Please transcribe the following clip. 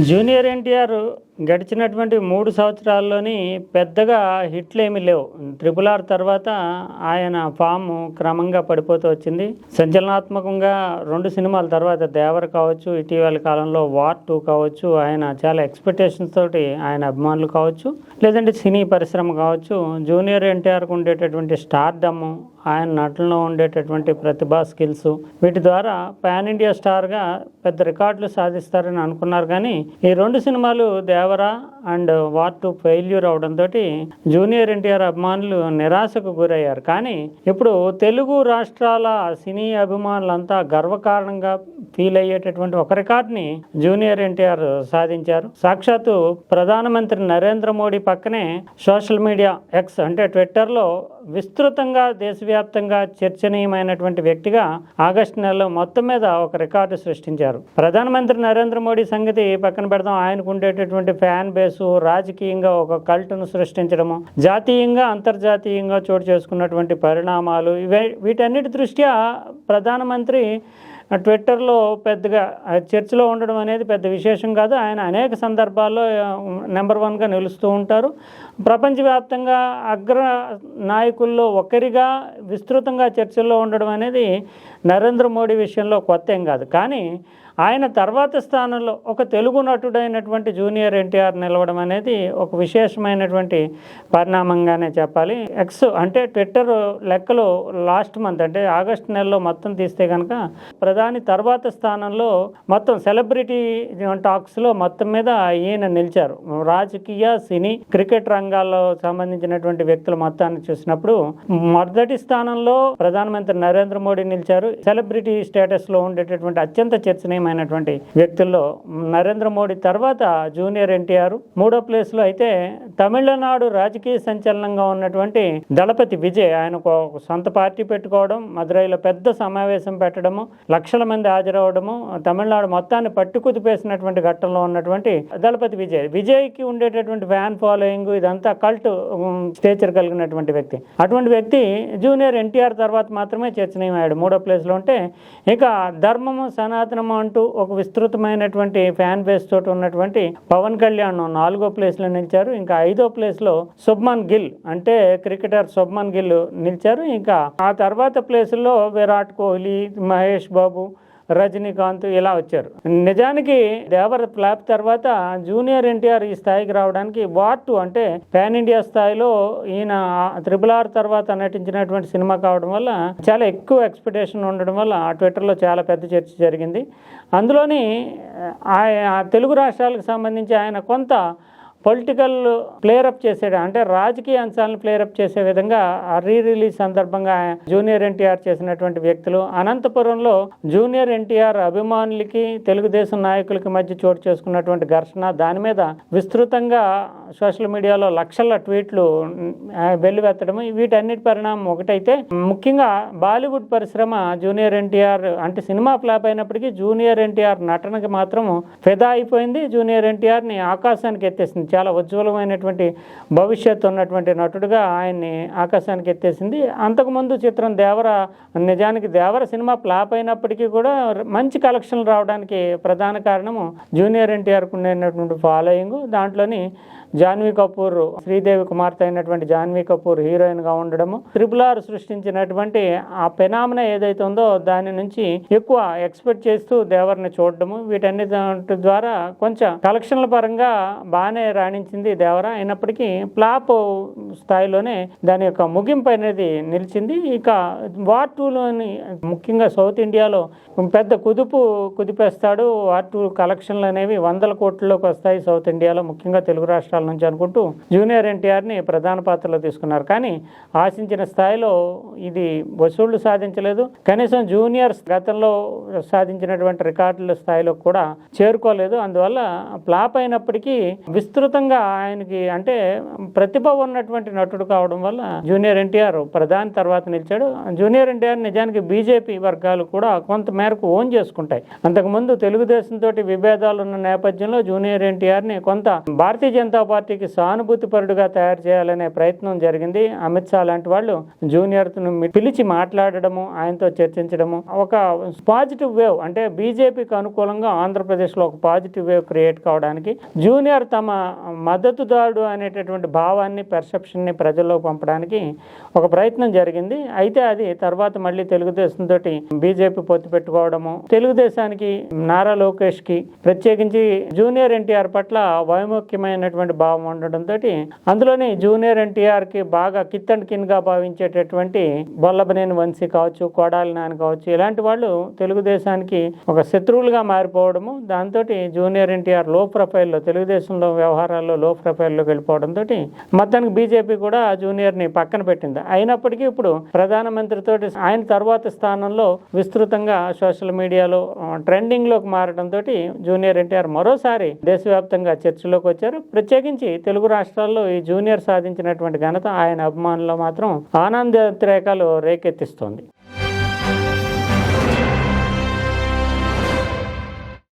Junior NTR గడిచినటువంటి మూడు సంవత్సరాల్లోని పెద్దగా హిట్లు ఏమీ లేవు. ట్రిపుల్ ఆర్ తర్వాత ఆయన ఫామ్ క్రమంగా పడిపోతూ వచ్చింది. సంచలనాత్మకంగా రెండు సినిమాల తర్వాత దేవర్ కావచ్చు ఇటీవల కాలంలో వార్ టూ కావచ్చు ఆయన చాలా ఎక్స్పెక్టేషన్స్ తోటి ఆయన అభిమానులు కావచ్చు లేదంటే సినీ పరిశ్రమ కావచ్చు జూనియర్ ఎన్టీఆర్కు ఉండేటటువంటి స్టార్డమ్ ఆయన నటనలో ఉండేటటువంటి ప్రతిభా స్కిల్స్ వీటి ద్వారా పాన్ ఇండియా స్టార్గా పెద్ద రికార్డులు సాధిస్తారని అనుకున్నారు. కానీ ఈ రెండు సినిమాలు ఫేవరా అండ్ వార్ టు ఫెయిల్యూర్ అవడంతో జూనియర్ ఎన్టీఆర్ అభిమానులు నిరాశకు గురయ్యారు. కానీ ఇప్పుడు తెలుగు రాష్ట్రాల సినీ అభిమానులంతా గర్వకారణంగా ఫీల్ అయ్యేటటువంటి ఒక రికార్డుని జూనియర్ ఎన్టీఆర్ సాధించారు. సాక్షాత్తు ప్రధానమంత్రి నరేంద్ర మోడీ పక్కనే సోషల్ మీడియా ఎక్స్ అంటే ట్విట్టర్లో విస్తృతంగా దేశవ్యాప్తంగా చర్చనీయమైనటువంటి వ్యక్తిగా ఆగస్టు నెలలో మొత్తం మీద ఒక రికార్డు సృష్టించారు. ప్రధానమంత్రి నరేంద్ర మోడీ సంగతి పక్కన పెడదాం. ఆయనకు ఉండేటటువంటి ఫ్యాన్ బేసు రాజకీయంగా ఒక కల్ట్ను సృష్టించడము జాతీయంగా అంతర్జాతీయంగా చోటు చేసుకున్నటువంటి పరిణామాలు ఇవే వీటన్నిటి దృష్ట్యా ప్రధానమంత్రి ట్విట్టర్లో పెద్దగా ఆ ఉండడం అనేది పెద్ద విశేషం కాదు. ఆయన అనేక సందర్భాల్లో నెంబర్ వన్గా నిలుస్తూ ఉంటారు. ప్రపంచవ్యాప్తంగా అగ్ర నాయకుల్లో ఒకరిగా విస్తృతంగా చర్చల్లో ఉండడం అనేది నరేంద్ర మోడీ విషయంలో కొత్త ఏం కాదు. కానీ ఆయన తర్వాత స్థానంలో ఒక తెలుగు నటుడైనటువంటి జూనియర్ ఎన్టీఆర్ నిలవడం అనేది ఒక విశేషమైనటువంటి పరిణామంగానే చెప్పాలి. ఎక్స్ అంటే ట్విట్టర్ లెక్కలు లాస్ట్ మంత్ అంటే ఆగస్ట్ నెలలో మొత్తం తీస్తే కనుక ప్రధాని తర్వాత స్థానంలో మొత్తం సెలబ్రిటీ టాక్స్లో మొత్తం మీద ఈయన నిలిచారు. రాజకీయ సినీ క్రికెట్ రంగాల్లో సంబంధించినటువంటి వ్యక్తుల మొత్తాన్ని చూసినప్పుడు మొదటి స్థానంలో ప్రధానమంత్రి నరేంద్ర మోడీ నిలిచారు. సెలబ్రిటీ స్టేటస్లో ఉండేటటువంటి అత్యంత గణనీయమైనటువంటి వ్యక్తుల్లో నరేంద్ర మోడీ తర్వాత జూనియర్ ఎన్టీఆర్. మూడో ప్లేస్లో అయితే తమిళనాడు రాజకీయ సంచలనంగా ఉన్నటువంటి దళపతి విజయ్ ఆయన ఒక సొంత పార్టీ పెట్టుకోవడం మదురైలో పెద్ద సమావేశం పెట్టడము లక్షల మంది హాజరవడము తమిళనాడు మొత్తాన్ని పట్టుకుదిపేసినటువంటి ఘట్టంలో ఉన్నటువంటి దళపతి విజయ్. విజయ్కి ఉండేటటువంటి ఫ్యాన్ ఫాలోయింగ్ ఇదంతా కల్ట్ స్టేచర్ కలిగినటువంటి వ్యక్తి. అటువంటి వ్యక్తి జూనియర్ ఎన్టీఆర్ తర్వాత మాత్రమే చర్చనీయమయ్యాడు. మూడో ప్లేస్లో ఉంటే ఇక ధర్మము సనాతనము అంటూ ఒక విస్తృతమైనటువంటి ఫ్యాన్ బేస్ తోటి ఉన్నటువంటి పవన్ కళ్యాణ్ నాలుగో ప్లేస్లో నిలిచారు. ఇంకా ఐదో ప్లేస్లో శుభ్మన్ గిల్ అంటే క్రికెటర్ శుభ్మన్ గిల్ నిలిచారు. ఇంకా ఆ తర్వాత ప్లేసుల్లో విరాట్ కోహ్లీ మహేష్ బాబు రజనీకాంత్ ఇలా వచ్చారు. నిజానికి దేవర ఫ్లాప్ తర్వాత జూనియర్ ఎన్టీఆర్ ఈ స్థాయికి రావడానికి వార్ టూ అంటే పాన్ ఇండియా స్థాయిలో ఈయన త్రిబుల్ ఆర్ తర్వాత నటించినటువంటి సినిమా కావడం వల్ల చాలా ఎక్కువ ఎక్స్పెక్టేషన్ ఉండడం వల్ల ఆ ట్విట్టర్లో చాలా పెద్ద చర్చ జరిగింది. అందులోని ఆ తెలుగు రాష్ట్రాలకు సంబంధించి ఆయన కొంత పొలిటికల్ ప్లేరప్ చేసేట అంటే రాజకీయ అంశాలను ప్లేరప్ చేసే విధంగా ఆ రీ రిలీజ్ సందర్భంగా జూనియర్ ఎన్టీఆర్ చేసినటువంటి వ్యక్తులు అనంతపురంలో జూనియర్ ఎన్టీఆర్ అభిమానులకి తెలుగుదేశం నాయకులకి మధ్య చోటు చేసుకున్నటువంటి ఘర్షణ దాని మీద విస్తృతంగా సోషల్ మీడియాలో లక్షల ట్వీట్లు వెల్లువెత్తడం వీటన్నిటి పరిణామం ఒకటైతే ముఖ్యంగా బాలీవుడ్ పరిశ్రమ జూనియర్ ఎన్టీఆర్ అంటే సినిమా ఫ్లాప్ అయినప్పటికీ జూనియర్ ఎన్టీఆర్ నటనకి మాత్రం ఫిదా అయిపోయింది. జూనియర్ ఎన్టీఆర్ని ఆకాశానికి ఎత్తేసింది. చాలా ఉజ్వలమైనటువంటి భవిష్యత్తు ఉన్నటువంటి నటుడుగా ఆయన్ని ఆకాశానికి ఎత్తేసింది. అంతకుముందు చిత్రం దేవర నిజానికి దేవర సినిమా ఫ్లాప్ అయినప్పటికీ కూడా మంచి కలెక్షన్లు రావడానికి ప్రధాన కారణము జూనియర్ ఎన్టీఆర్కు ఉండేటువంటి ఫాలోయింగ్. దాంట్లోని జాన్వీ కపూర్ శ్రీదేవి కుమార్తె అయినటువంటి జాన్వీ కపూర్ హీరోయిన్గా ఉండడము త్రిపుల్ ఆర్ సృష్టించినటువంటి ఆ పెనామిన ఏదైతే ఉందో దాని నుంచి ఎక్కువ ఎక్స్పెక్ట్ చేస్తూ దేవర్ని చూడడము వీటన్నిటి ద్వారా కొంచెం కలెక్షన్ల పరంగా బాగానే రాణించింది దేవర. అయినప్పటికీ ఫ్లాప్ స్థాయిలోనే దాని యొక్క ముగింపు అనేది నిలిచింది. ఇక వార్ టూలోని ముఖ్యంగా సౌత్ ఇండియాలో పెద్ద కుదుపు కుదిపేస్తాడు. వార్ టూ కలెక్షన్లు అనేవి వందల కోట్లలోకి వస్తాయి సౌత్ ఇండియాలో ముఖ్యంగా తెలుగు రాష్ట్రాల నుంచి అనుకుంటూ. జూనియర్ ఎన్టీఆర్ని ప్రధాన పాత్రలో తీసుకున్నారు. కానీ ఆశించిన స్థాయిలో ఇది వసూళ్ళు సాధించలేదు. కనీసం జూనియర్స్ గతంలో సాధించినటువంటి రికార్డుల స్థాయిలో కూడా చేరుకోలేదు. అందువల్ల ఫ్లాప్ అయినప్పటికీ విస్తృత అద్భుతంగా ఆయనకి అంటే ప్రతిభ ఉన్నటువంటి నటుడు కావడం వల్ల జూనియర్ ఎన్టీఆర్ ప్రధాని తర్వాత నిలిచాడు. జూనియర్ ఎన్టీఆర్ నిజానికి బీజేపీ వర్గాలు కూడా కొంత మేరకు ఓన్ చేసుకుంటాయి. అంతకుముందు తెలుగుదేశం తోటి విభేదాలు ఉన్న నేపథ్యంలో జూనియర్ ఎన్టీఆర్ని కొంత భారతీయ జనతా పార్టీకి సానుభూతి పరుడుగా తయారు చేయాలనే ప్రయత్నం జరిగింది. అమిత్ షా లాంటి వాళ్ళు జూనియర్ పిలిచి మాట్లాడడము ఆయనతో చర్చించడము ఒక పాజిటివ్ వేవ్ అంటే బీజేపీకి అనుకూలంగా ఆంధ్రప్రదేశ్లో ఒక పాజిటివ్ వేవ్ క్రియేట్ కావడానికి జూనియర్ తమ మద్దతుదారుడు అనేటటువంటి భావాన్ని పెర్సెప్షన్ని ప్రజల్లో పంపడానికి ఒక ప్రయత్నం జరిగింది. అయితే అది తర్వాత మళ్ళీ తెలుగుదేశం తోటి బీజేపీ పొత్తు పెట్టుకోవడము తెలుగుదేశానికి నారా లోకేష్కి ప్రత్యేకించి జూనియర్ ఎన్టీఆర్ పట్ల వైముఖ్యమైనటువంటి భావం ఉండడంతో అందులోని జూనియర్ ఎన్టీఆర్కి బాగా కిత్ అండ్ కిన్గా భావించేటటువంటి బొల్లబనేని వంశీ కావచ్చు కోడాలి నాని కావచ్చు ఇలాంటి వాళ్ళు తెలుగుదేశానికి ఒక శత్రువులుగా మారిపోవడము దాంతో జూనియర్ ఎన్టీఆర్లో ప్రొఫైల్లో తెలుగుదేశంలో వ్యవహారం వ్యవహారాల్లో లో ప్రొఫైల్లోకి వెళ్ళిపోవడంతో మొత్తానికి బీజేపీ కూడా ఆ జూనియర్ని పక్కన పెట్టింది. అయినప్పటికీ ఇప్పుడు ప్రధానమంత్రితో ఆయన తర్వాత స్థానంలో విస్తృతంగా సోషల్ మీడియాలో ట్రెండింగ్లోకి మారడంతో జూనియర్ ఎన్టీఆర్ మరోసారి దేశవ్యాప్తంగా చర్చలోకి వచ్చారు. ప్రత్యేకించి తెలుగు రాష్ట్రాల్లో ఈ జూనియర్ సాధించినటువంటి ఘనత ఆయన అభిమానుల్లో మాత్రం ఆనందోద్రేకాలు రేకెత్తిస్తోంది.